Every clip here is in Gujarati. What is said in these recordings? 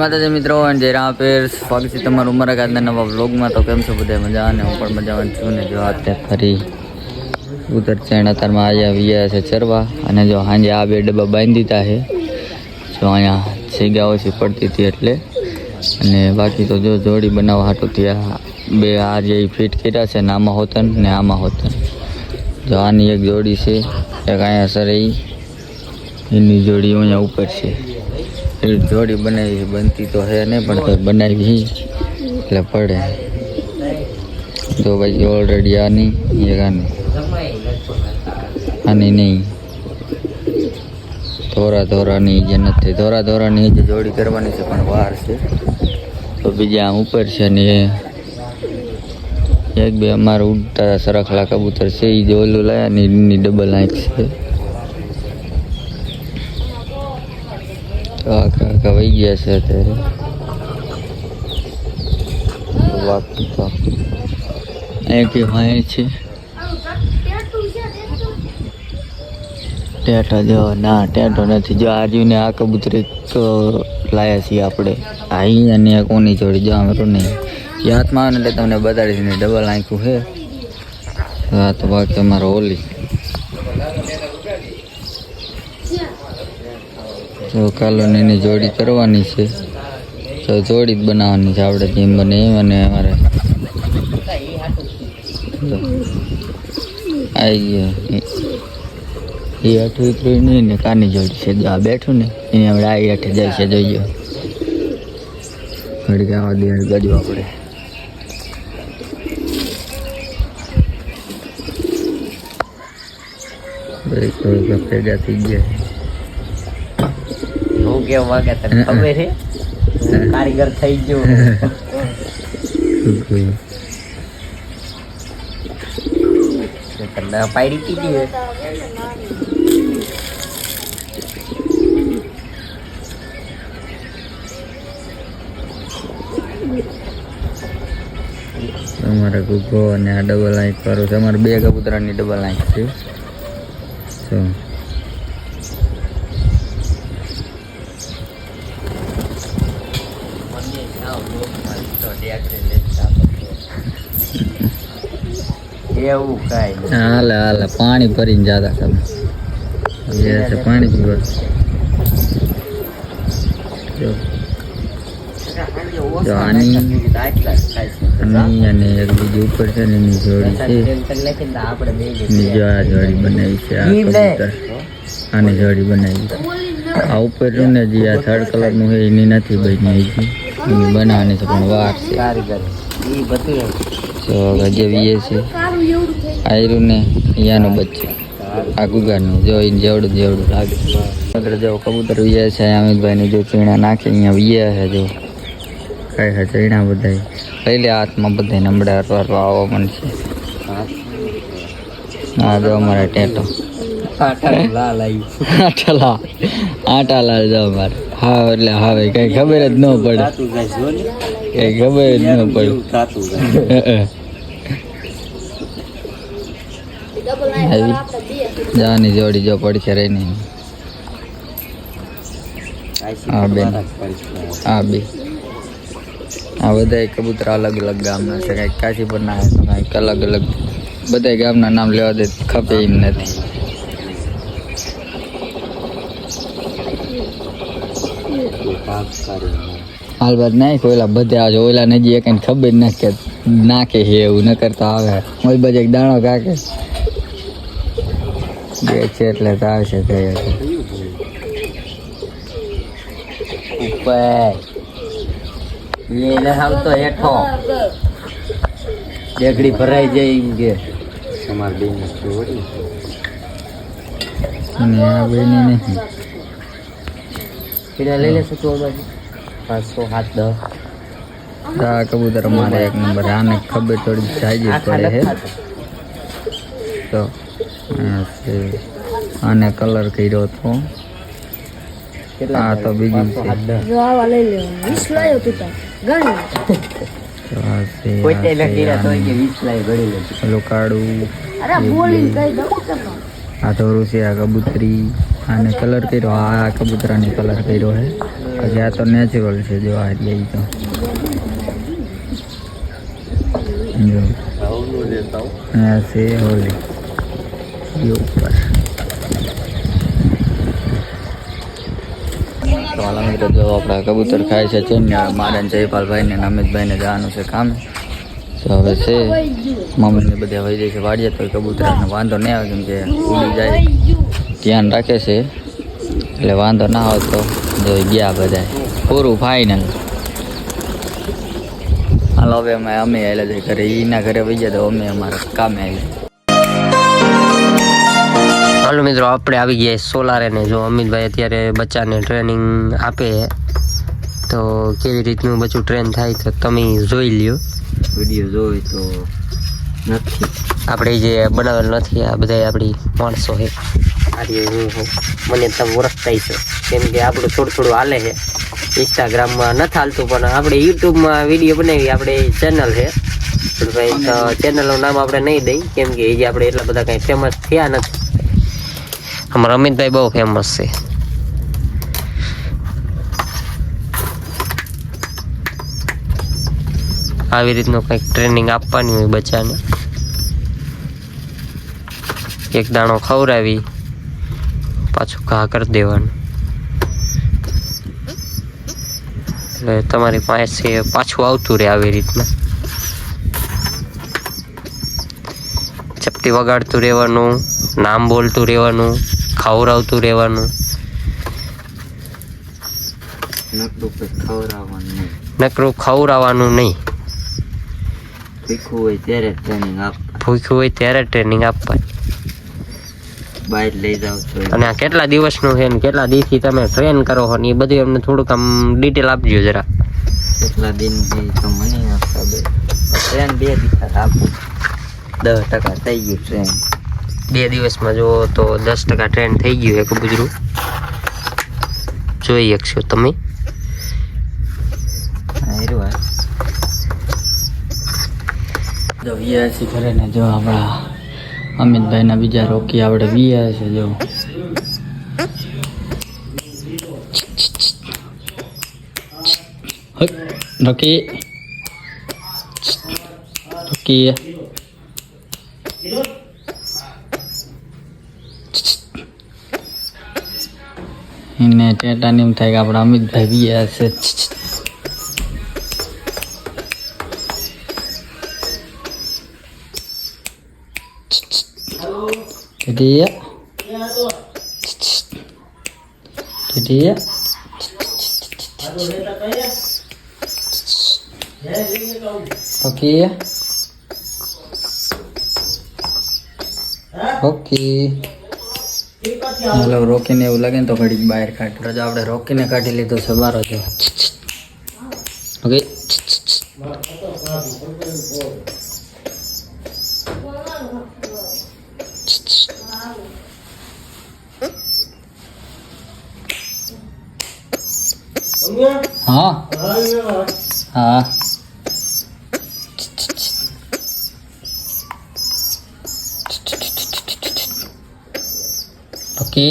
માતાજી મિત્રો, અને જય રામ પેર સ્વાગત છે તમારું ઉમરા ગાદના નવા વ્લોગમાં. તો કેમ છો બધા મજા અને હું પણ મજામાં છું. ને જો અત્યારે ફરી ઉતર ચેણ અત્યારમાં આવ્યા વ્યા છે ચરવા. અને જો સાંજે આ બે ડબ્બા બાંધી દીધા છે. જો અહીંયા જગ્યા ઓછી પડતી હતી એટલે. અને બાકી તો જો જોડી બનાવવા હાટું ત્યાં બે આ જે ફિટ કર્યા છે ને આમાં હોતન ને આમાં હોતન. જો આની એક જોડી છે. એક અહીંયા સર એની જોડી અહીંયા ઉપર છે. જોડી બનાવી, બનતી તો હે નહીં, પણ તો બનાવી એટલે પડે. તો ભાઈ ઓલરેડી આની, એક આની. આની નહીં. ધોરા ધોરાની જે નથી. ધોરા ધોરાની જે જોડી કરવાની છે, પણ વાર છે. તો બીજા આમ ઉપર છે ને એક બે અમારે ઉડતા સરખલા કબૂતર છે એ જે ઓલું લાયા ની ડબલ આંખ છે. તો આખા વહી ગયા છે અત્યારે. તો બાકી તો અહીંથી વાય છે. ટેટો જો, ના, ટેટો નથી. જો આજુને આ કબૂતર લાયા છીએ આપણે. અહીં અને કોની જોડી? જો આમ નહીં હાથમાં આવે એટલે તમને બતાડીશ ને. ડબલ આંખ્યું છે હા, તો બાકી અમારો ઓલી. તો એની જોડી કરવાની છે. તો જોડી જ બનાવવાની છે આપણે જેમ બને એમ અને અમારે. આવી ગયો એ આઠું ઉતર્યું નહીં ને કાની જોડી છે. આ બેઠું ને એને આપણે આ હેઠે જાય છે જોઈએ ઘડી આવા દે બાજુ આપણે બ્રેક થોડીક ભેગા થઈ ગયા. હું કેમ વાગે તને ખબર છે કારીગર થઈ ગયો. તમને પાડી કીધી તમારે ગુગો અને આ ડબલ આંખ કરું છે. અમારે બે કબૂતરાની ડબલ આંખ છે. શું એવું કાંઈ હાલે હાલે પાણી ભરીને જાતા તમે. પાણી પીવા. જો. જો આની આની અને એક બીજી ઉપર છે ને એની જોડી છે. જો આ જોડી બનાવી છે આ કબૂતર. આની જોડી બનાવી આ ઉપર ને જે આ થર્ડ કલરનું છે એની નથી બની હજી. એની બનાવવાની છે પણ વાર છે. કારીગર. ઈ બધું તો હવે જે વીએ છે. આયરું ને અહીંયાનું બચ્ચું. આ ગુગાનું, જો જેવડું જેવડું લાગે. કબૂતર જો કબૂતર વીએ છે અમિતભાઈની જો ચીણા નાખે, અહીંયા વીએ છે જો. કઈ હા ચીણા બધા લઈ હાથમાં બધા નમડા અરવા અરવા આવો પણ હા જો અમારે ટેટો. આટાલા આટાલા જો અમારે. હા, એટલે હવે કઈ ખબર જ ન પડે. કઈ ખબર જ ન પડે. જાની જોડી જો પડખે રહી નહીં હા, બેન. આ બે. આ બધા કબૂતર અલગ અલગ ગામના છે. કંઈક કાશીપુરના છે કંઈક અલગ અલગ. બધા ગામના નામ લેવા દે ખપે એમ નથી. હાલ બાદ નહીં કોયલા બધા આજે ઓલા નજી એક ખબર ન કે નાખે છે એવું ન કરતા આવે. મોજ બાજુ એક દાણો કાકે. બે છે એટલે તો આવશે તે. ઉપર. એને આવતો હેઠો. ડેગડી ભરાઈ જાય એમ કે. તમાર બેન જોડી અને આ બેની નહીં. લઈ લેશું તો બાજુ પાંચસો સાત દસ. આ કબૂતર મારે એક નંબર આને ખબર થોડી જાજી પડે છે. તો આને કલર કર્યો હતો. આ તો બીજું છે. આ કોઈ તે આ છે, તો આનું કે વીસ લાઈ ગણી લેજો. પેલું કાળું અરે બોલી કઈ દઉં તમે આ ધોરું છે આ કબૂતરી. આને કલર કર્યો. આ કબૂતરાને કલર કર્યો છે. પછી આ તો નેચરલ છે જો આ તો. છે હોલી એ જો આપણા કબૂતર ખાય છે ચીન મારે જયપાલભાઈ ને અમિતભાઈ ને જવાનું છે કામ. તો હવે છે મમ્મી ને બધા વહી જાય છે વાડીએ, તો કબૂતરને વાંધો નહીં આવે કેમ કે ઉડી જાય. ધ્યાન રાખે છે. એટલે વાંધો ના આવે તો જો ગયા બધા પૂરું ફાઇનલ હાલો હવે અમે અમે આવેલા છે ઘરે. એના ઘરે વહી ગયા તો અમે અમારા કામે આવી હાલો મિત્રો આપણે આવી ગયા સોલારે ને જો અમિતભાઈ અત્યારે બચ્ચાને ટ્રેનિંગ આપે તો કેવી રીતનું બચ્ચું ટ્રેન થાય તો તમે જોઈ લ્યો. વીડિયો જોઈ તો નથી. આપણે જે બનાવેલ નથી આ બધા આપણી માણસો છે. આર્ય હું હું. મને તમે ઓળખતા છો. કેમ કે આપણું થોડું થોડું હાલે છે. ઇન્સ્ટાગ્રામમાં નથી હાલતું, પણ આપણે યુટ્યુબમાં વીડિયો બનાવી, આપણે ચેનલ છે. પણ ભાઈ ચેનલનું નામ આપણે નહીં દઈ, કેમ કે એ આપણે એટલા બધા કંઈ ફેમસ થયા નથી. અમારા અમિતભાઈ બહુ ફેમસ છે. આવી રીતનું કંઈક ટ્રેનિંગ આપવાની હોય બચ્ચાને. એક દાણો ખવડાવી. પાછું ઘા કરી દેવાનું. એટલે તમારી પાસે પાછું આવતું રહે આવી રીતના ચપટી વગાડતું રહેવાનું નામ બોલતું રહેવાનું ખવડાવતું રહેવાનું. નકરું ખવડાવવાનું નહીં. ભૂખ્યું હોય ત્યારે ટ્રેનિંગ આપવાની. બહાર લઈ જાવ છો. અને આ કેટલા દિવસનું છે ને કેટલા દિવસથી તમે ટ્રેન કરો છો ને એ બધું અમને થોડુંક આમ ડિટેલ આપજો જરા. કેટલા દિનથી તો મને આપતા બે ટ્રેન બે દિવસ આપું. દસ ટકા થઈ ગયું ટ્રેન બે દિવસમાં જો તો દસ ટકા ટ્રેન થઈ ગયું એક ગુજરું જોઈ શકશો તમે. ઘરે ને જો આપણા અમિતભાઈના બીજા રોકી આપણે વીઆઈ છે જો. રોકી. રોકી. એને ટેટાને એમ થાય કે આપણા અમિતભાઈ વીઆઈ છે. Jadi ya. dia. Oke ya. Okay મતલબ રોકીને એવું લાગે ને તો ઘડીક બહાર કાઢ રજા આપણે રોકીને કાઢી લીધો છે બાર જો ઓકે હા હા ઓકે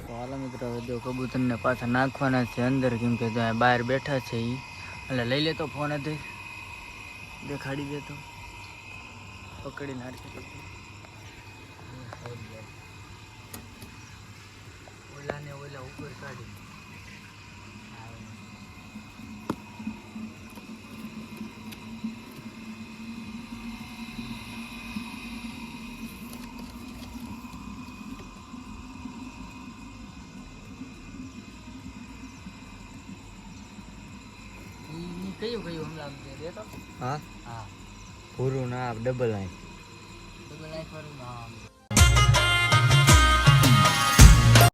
તો હાલો મિત્રો હવે જો કબૂતરને પાછા નાખવાના છે અંદર, કેમ કે બહાર બેઠા છે એ એટલે લઈ લેતો ફોન હતી દેખાડી દેતો. પકડી નાખી ઓલા ને ઓલા ઉપર કાઢી. કયું કયું હમણાં દેતો હા? હા. પૂરું ના ડબલ આઈ ડબલ આઈ વાળું ના